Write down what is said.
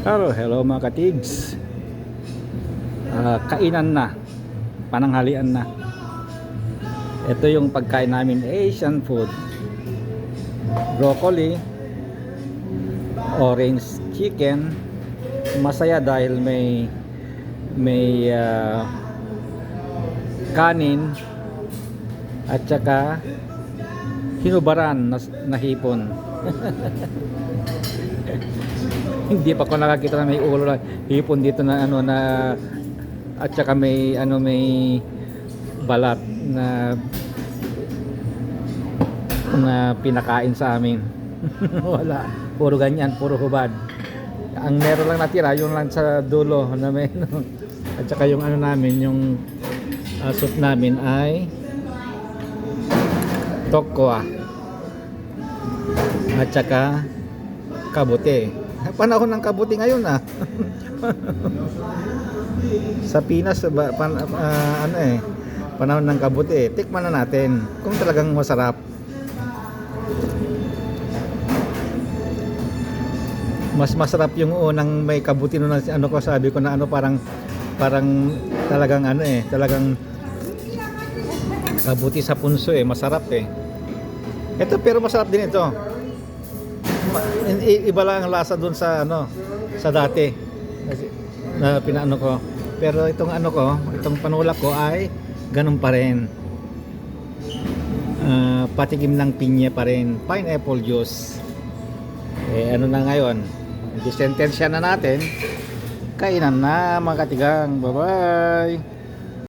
Hello, hello mga katigs. Ah, kainan na. Pananghalian na. Ito yung pagkain namin Asian food. Broccoli, orange chicken. Masaya dahil may may ah, kanin at saka hinubaran na, na hipon. Hindi pa ko nakakita na may ulo na hipon dito na ano na at saka may ano may balat na na pinakain sa amin. Wala. Puro ganyan puro hubad. Ang meron lang natira yung lang sa dulo na may ano, at saka yung ano namin yung uh, soup namin ay tokwa at saka kabote panahon ng kabuti ngayon ah. sa Pinas ba, pan, ah, ano eh, panahon ng kabuti. Tikman na natin kung talagang masarap. Mas masarap yung unang may kabuti no ano ko sabi ko na ano parang parang talagang ano eh, talagang kabuti sa punso eh, masarap eh. Ito pero masarap din ito. Iba lang ang lasa doon sa ano sa dati. Na pinaano ko. Pero itong ano ko itong panulak ko ay ganun pa rin. Ah, patikim ng pinya pa rin. Pineapple juice. Eh ano na ngayon? Disentensya na natin. Kainan na mga katigang. Bye bye